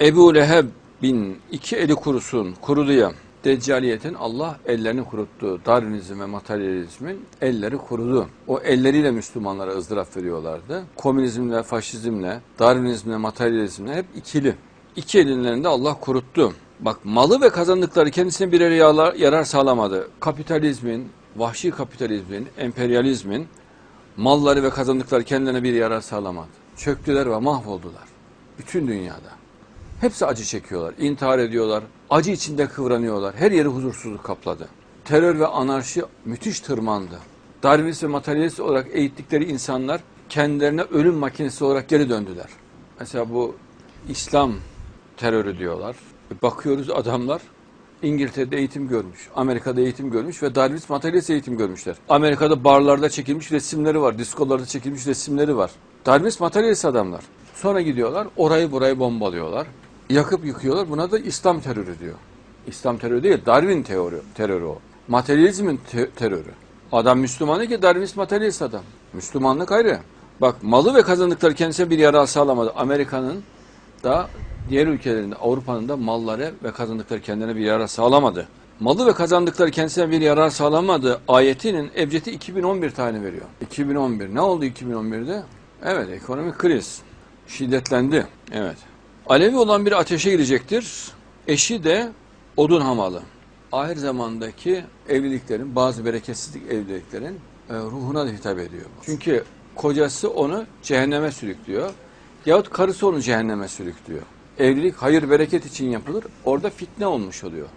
Ebu Leheb bin iki eli kurusun, kurudu ya. Deccaliyetin Allah ellerini kuruttu. Darwinizm ve materyalizmin elleri kurudu. O elleriyle Müslümanlara ızdırap veriyorlardı. Komünizmle, faşizmle, Darwinizmle, materyalizmle hep ikili. İki ellerinde Allah kuruttu. Bak malı ve kazandıkları kendisine birer yarar sağlamadı. Kapitalizmin, vahşi kapitalizmin, emperyalizmin malları ve kazandıkları kendilerine bir yarar sağlamadı. Çöktüler ve mahvoldular. Bütün dünyada. Hepsi acı çekiyorlar, intihar ediyorlar, acı içinde kıvranıyorlar. Her yeri huzursuzluk kapladı. Terör ve anarşi müthiş tırmandı. Darwinist ve materyalist olarak eğittikleri insanlar kendilerine ölüm makinesi olarak geri döndüler. Mesela bu İslam terörü diyorlar. Bakıyoruz adamlar İngiltere'de eğitim görmüş, Amerika'da eğitim görmüş ve Darwinist materyalist eğitim görmüşler. Amerika'da barlarda çekilmiş resimleri var, diskolarda çekilmiş resimleri var. Darwinist materyalist adamlar. Sonra gidiyorlar, orayı burayı bombalıyorlar. Yakıp yıkıyorlar. Buna da İslam terörü diyor. İslam terörü değil, Darwin teori, terörü o. Materyalizmin te- terörü. Adam Müslüman ki Darwinist materyalist adam. Müslümanlık ayrı. Bak malı ve kazandıkları kendisine bir yarar sağlamadı. Amerika'nın da diğer ülkelerinde Avrupa'nın da malları ve kazandıkları kendine bir yarar sağlamadı. Malı ve kazandıkları kendisine bir yarar sağlamadı. Ayetinin Ebced'i 2011 tane veriyor. 2011. Ne oldu 2011'de? Evet ekonomik kriz. Şiddetlendi. Evet. Alevi olan bir ateşe girecektir. Eşi de odun hamalı. Ahir zamandaki evliliklerin, bazı bereketsizlik evliliklerin e, ruhuna da hitap ediyor. Çünkü kocası onu cehenneme sürüklüyor. Yahut karısı onu cehenneme sürüklüyor. Evlilik hayır bereket için yapılır. Orada fitne olmuş oluyor.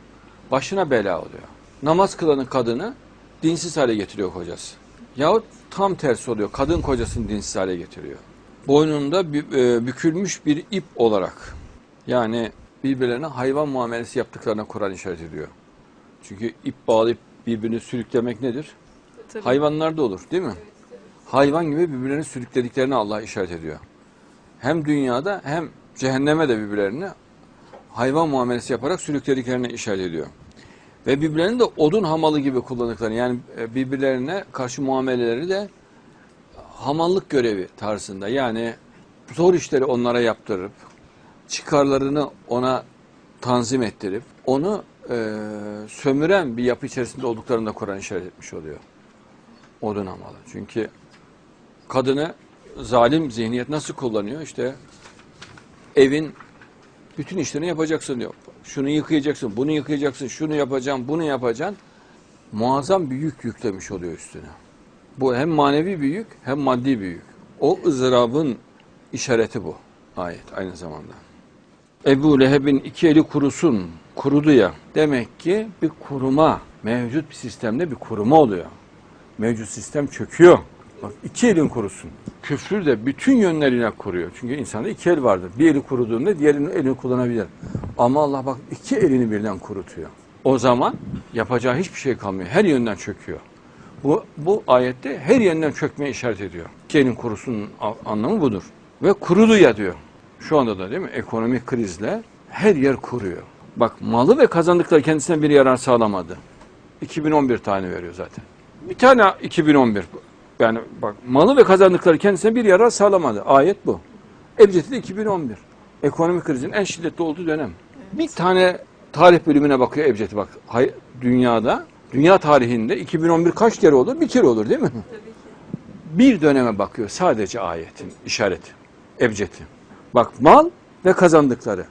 Başına bela oluyor. Namaz kılanın kadını dinsiz hale getiriyor kocası. Yahut tam tersi oluyor. Kadın kocasını dinsiz hale getiriyor. Boynunda e, bükülmüş bir ip olarak yani birbirlerine hayvan muamelesi yaptıklarına Kur'an işaret ediyor. Çünkü ip bağlayıp birbirini sürüklemek nedir? Tabii. Hayvanlarda olur değil mi? Hayvan gibi birbirlerini sürüklediklerini Allah işaret ediyor. Hem dünyada hem cehenneme de birbirlerini hayvan muamelesi yaparak sürüklediklerini işaret ediyor. Ve birbirlerini de odun hamalı gibi kullandıklarını yani e, birbirlerine karşı muameleleri de hamallık görevi tarzında yani zor işleri onlara yaptırıp çıkarlarını ona tanzim ettirip onu e, sömüren bir yapı içerisinde olduklarını da Kur'an işaret etmiş oluyor. Odun hamalı. Çünkü kadını zalim zihniyet nasıl kullanıyor? İşte evin bütün işlerini yapacaksın diyor. Şunu yıkayacaksın, bunu yıkayacaksın, şunu yapacaksın, bunu yapacaksın. Muazzam bir yük yüklemiş oluyor üstüne. Bu hem manevi bir yük hem maddi bir yük. O ızdırabın işareti bu ayet aynı zamanda. Ebu Leheb'in iki eli kurusun, kurudu ya. Demek ki bir kuruma, mevcut bir sistemde bir kuruma oluyor. Mevcut sistem çöküyor. Bak iki elin kurusun. Küfrü de bütün yönlerine kuruyor. Çünkü insanda iki el vardır. Bir eli kuruduğunda diğerinin elini kullanabilir. Ama Allah bak iki elini birden kurutuyor. O zaman yapacağı hiçbir şey kalmıyor. Her yönden çöküyor. Bu, bu ayette her yerinden çökmeye işaret ediyor. İki elin kurusunun anlamı budur. Ve kurudu ya diyor. Şu anda da değil mi? Ekonomik krizle her yer kuruyor. Bak malı ve kazandıkları kendisine bir yarar sağlamadı. 2011 tane veriyor zaten. Bir tane 2011. Yani bak malı ve kazandıkları kendisine bir yarar sağlamadı. Ayet bu. Ebced'de 2011. Ekonomik krizin en şiddetli olduğu dönem. Bir tane tarih bölümüne bakıyor Ebced bak. Dünyada, dünya tarihinde 2011 kaç kere olur? Bir kere olur değil mi? Bir döneme bakıyor sadece ayetin işareti. Ebced'i. Bak mal ve kazandıkları.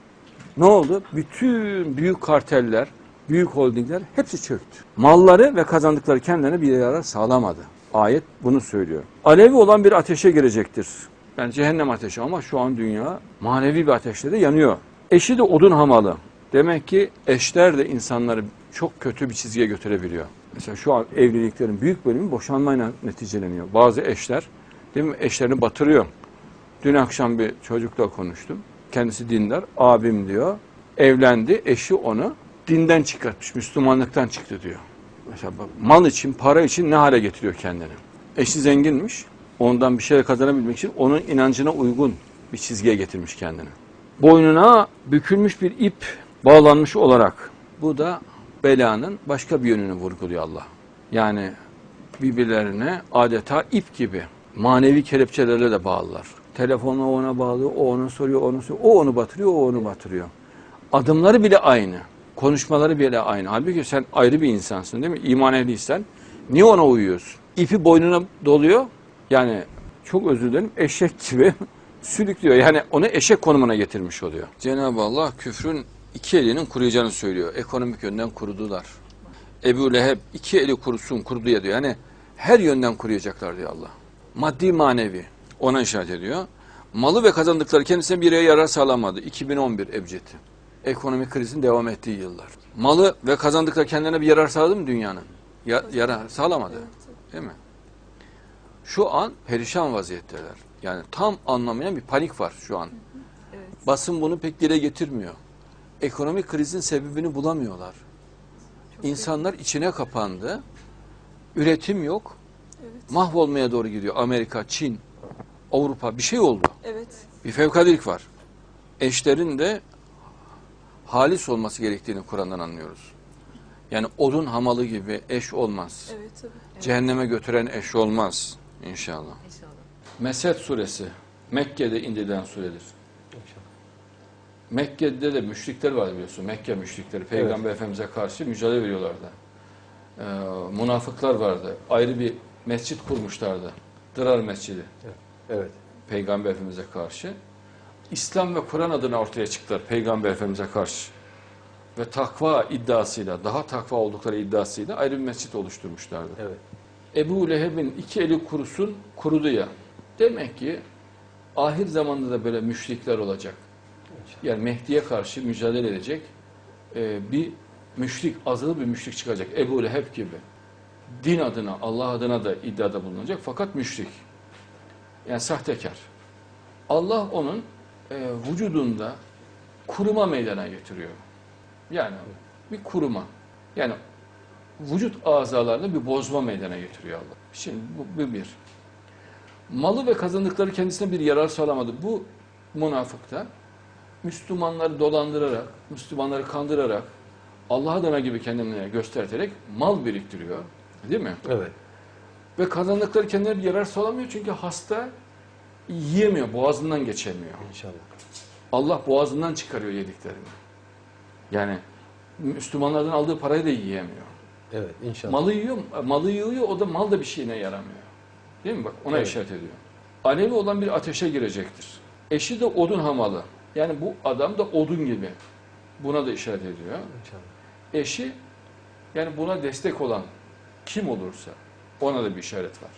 Ne oldu? Bütün büyük karteller, büyük holdingler hepsi çöktü. Malları ve kazandıkları kendilerine bir yarar sağlamadı. Ayet bunu söylüyor. Alevi olan bir ateşe girecektir. Yani cehennem ateşi ama şu an dünya manevi bir ateşte de yanıyor. Eşi de odun hamalı. Demek ki eşler de insanları çok kötü bir çizgiye götürebiliyor. Mesela şu an evliliklerin büyük bölümü boşanmayla neticeleniyor. Bazı eşler değil mi eşlerini batırıyor. Dün akşam bir çocukla konuştum. Kendisi dindar. Abim diyor. Evlendi. Eşi onu dinden çıkartmış. Müslümanlıktan çıktı diyor. Mesela mal için, para için ne hale getiriyor kendini. Eşi zenginmiş. Ondan bir şey kazanabilmek için onun inancına uygun bir çizgiye getirmiş kendini. Boynuna bükülmüş bir ip bağlanmış olarak. Bu da belanın başka bir yönünü vurguluyor Allah. Yani birbirlerine adeta ip gibi manevi kelepçelerle de bağlılar. Telefonla ona bağlı, o ona soruyor, onu soruyor. O onu batırıyor, o onu batırıyor. Adımları bile aynı. Konuşmaları bile aynı. Halbuki sen ayrı bir insansın değil mi? İman ehliysen. Niye ona uyuyorsun? İpi boynuna doluyor. Yani çok özür dilerim eşek gibi sürüklüyor. Yani onu eşek konumuna getirmiş oluyor. Cenab-ı Allah küfrün iki elinin kuruyacağını söylüyor. Ekonomik yönden kurudular. Ebu Leheb iki eli kurusun kurudu ya diyor. Yani her yönden kuruyacaklar diyor Allah. Maddi manevi ona işaret ediyor. Malı ve kazandıkları kendisine bir yarar sağlamadı. 2011 Ebced'i. Ekonomik krizin devam ettiği yıllar. Malı ve kazandıkları kendilerine bir yarar sağladı mı dünyanın? Ya, yarar sağlamadı. Değil mi? Şu an perişan vaziyetteler. Yani tam anlamıyla bir panik var şu an. Basın bunu pek dile getirmiyor. Ekonomik krizin sebebini bulamıyorlar. İnsanlar içine kapandı. Üretim yok. Evet. Mahvolmaya doğru gidiyor. Amerika, Çin, Avrupa bir şey oldu. Evet. Bir fevkadelik var. Eşlerin de halis olması gerektiğini Kur'an'dan anlıyoruz. Yani odun hamalı gibi eş olmaz. Evet tabii. Cehenneme götüren eş olmaz inşallah. İnşallah. Mesed suresi Mekke'de indirilen suredir. Mekke'de de müşrikler var biliyorsun. Mekke müşrikleri Peygamber Efendimiz'e karşı mücadele veriyorlardı. Ee, münafıklar vardı. Ayrı bir mescit kurmuşlardı. Dırar Mescidi. Evet. Peygamber Efendimiz'e karşı. İslam ve Kur'an adına ortaya çıktılar Peygamber Efendimiz'e karşı. Ve takva iddiasıyla, daha takva oldukları iddiasıyla ayrı bir mescit oluşturmuşlardı. Evet. Ebu Leheb'in iki eli kurusun, kurudu ya. Demek ki ahir zamanda da böyle müşrikler olacak. Yani Mehdi'ye karşı mücadele edecek e, bir müşrik, azılı bir müşrik çıkacak. Ebu Leheb gibi. Din adına, Allah adına da iddiada bulunacak fakat müşrik. Yani sahtekar. Allah onun e, vücudunda kuruma meydana getiriyor. Yani bir kuruma. Yani vücut azalarında bir bozma meydana getiriyor Allah. Şimdi bu, bu bir. Malı ve kazandıkları kendisine bir yarar sağlamadı. Bu münafıkta Müslümanları dolandırarak, Müslümanları kandırarak, Allah adına gibi kendine gösterterek mal biriktiriyor. Değil mi? Evet. Ve kazandıkları kendine bir yarar sağlamıyor çünkü hasta yiyemiyor, boğazından geçemiyor. İnşallah. Allah boğazından çıkarıyor yediklerini. Yani Müslümanlardan aldığı parayı da yiyemiyor. Evet. İnşallah. Malı yiyor, malı yiyor o da mal da bir şeyine yaramıyor. Değil mi? Bak ona Evet. işaret ediyor. Alevi olan bir ateşe girecektir. Eşi de odun hamalı. Yani bu adam da odun gibi. Buna da işaret ediyor. İnşallah. Eşi yani buna destek olan kim olursa ona da bir işaret var.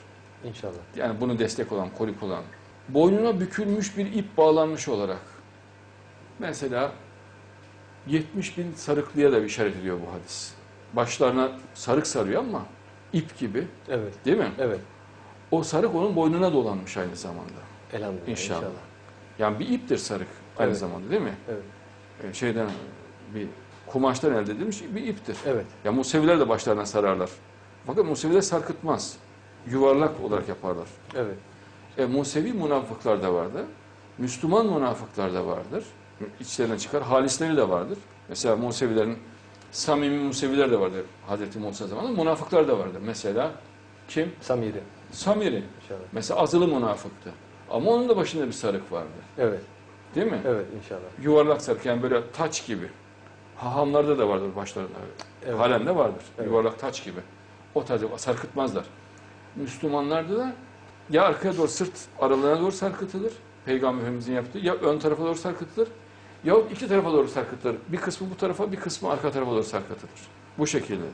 İnşallah. Yani bunu destek olan, kolik olan. Boynuna bükülmüş bir ip bağlanmış olarak. Mesela 70 bin sarıklıya da bir işaret ediyor bu hadis. Başlarına sarık sarıyor ama ip gibi Evet. değil mi? Evet. O sarık onun boynuna dolanmış aynı zamanda. Elhamdülillah. İnşallah. İnşallah. Yani bir iptir sarık aynı Evet. zamanda değil mi? Evet. Ee, Şeyden bir kumaştan elde edilmiş bir iptir. Evet. Ya Museviler de başlarına sararlar. Fakat Museviler sarkıtmaz. Yuvarlak olarak yaparlar. Evet. E, Musevi münafıklar da vardı. Müslüman münafıklar da vardır. İçlerinden çıkar. Halisleri de vardır. Mesela Musevilerin samimi Museviler de vardır. Hazreti Musa zamanında münafıklar da vardır. Mesela kim? Samiri. Samiri. İnşallah. Mesela azılı münafıktı. Ama onun da başında bir sarık vardı. Evet. Değil mi? Evet. İnşallah. Yuvarlak sarık böyle taç gibi. Hahamlarda da vardır başlarında. Evet. Halen de vardır. Evet. Yuvarlak taç gibi. O tarzı sarkıtmazlar. Müslümanlarda da ya arkaya doğru sırt aralarına doğru sarkıtılır. Peygamber Efendimizin yaptığı ya ön tarafa doğru sarkıtılır ya iki tarafa doğru sarkıtılır. Bir kısmı bu tarafa bir kısmı arka tarafa doğru sarkıtılır. Bu şekildedir.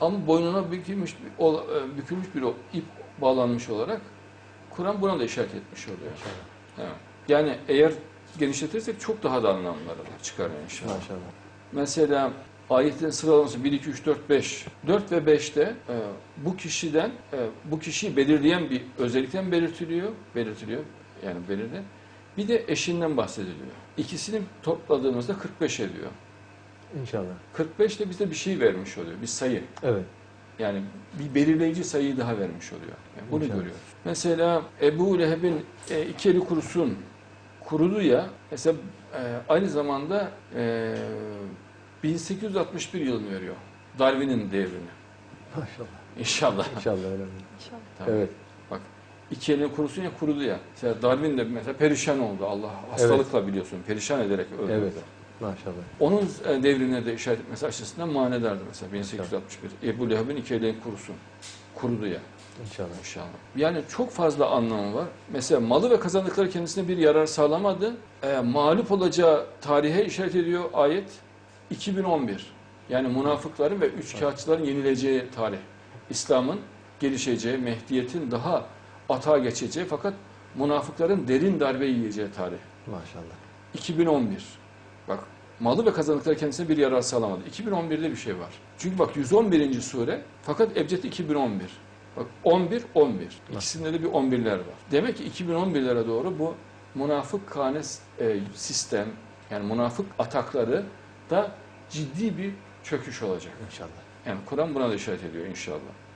Ama boynuna bükülmüş e, bükülmüş bir ip bağlanmış olarak Kur'an buna da işaret etmiş oluyor. İnşallah. Evet. Yani eğer genişletirsek çok daha da anlamları çıkar inşallah. Maşallah. Mesela ayetin sıralaması 1, 2, 3, 4, 5. 4 ve 5'te e, bu kişiden, e, bu kişiyi belirleyen bir özellikten belirtiliyor. Belirtiliyor. Yani belirli. Bir de eşinden bahsediliyor. İkisini topladığımızda 45 ediyor. İnşallah. 45 de bize bir şey vermiş oluyor. Bir sayı. Evet. Yani bir belirleyici sayıyı daha vermiş oluyor. Yani bunu İnşallah. görüyoruz. Mesela Ebu Leheb'in e, iki eli kurusun kurudu ya mesela e, aynı zamanda e, 1861 yılını veriyor. Darwin'in devrini. Maşallah. İnşallah. İnşallah öyle. İnşallah. Tamam. Evet. Bak iki elini kurusun ya kurudu ya. Mesela Darwin de mesela perişan oldu. Allah hastalıkla biliyorsun perişan ederek öldü. Evet. Maşallah. Onun e, devrine de işaret etmesi açısından manedardı mesela 1861. Ebu Leheb'in iki elini kurusun. Kurudu ya İnşallah. inşallah. Yani çok fazla anlamı var. Mesela malı ve kazandıkları kendisine bir yarar sağlamadı. E, mağlup olacağı tarihe işaret ediyor ayet 2011. Yani münafıkların ve üçkağıtçıların yenileceği tarih. İslam'ın gelişeceği, Mehdiyet'in daha atağa geçeceği fakat münafıkların derin darbe yiyeceği tarih. Maşallah. 2011. Bak malı ve kazandıkları kendisine bir yarar sağlamadı. 2011'de bir şey var. Çünkü bak 111. sure fakat Ebced 2011. Bak 11 11. İkisinde de bir 11'ler var. Demek ki 2011'lere doğru bu münafık kane e, sistem yani münafık atakları da ciddi bir çöküş olacak. İnşallah. Yani Kur'an buna da işaret ediyor inşallah.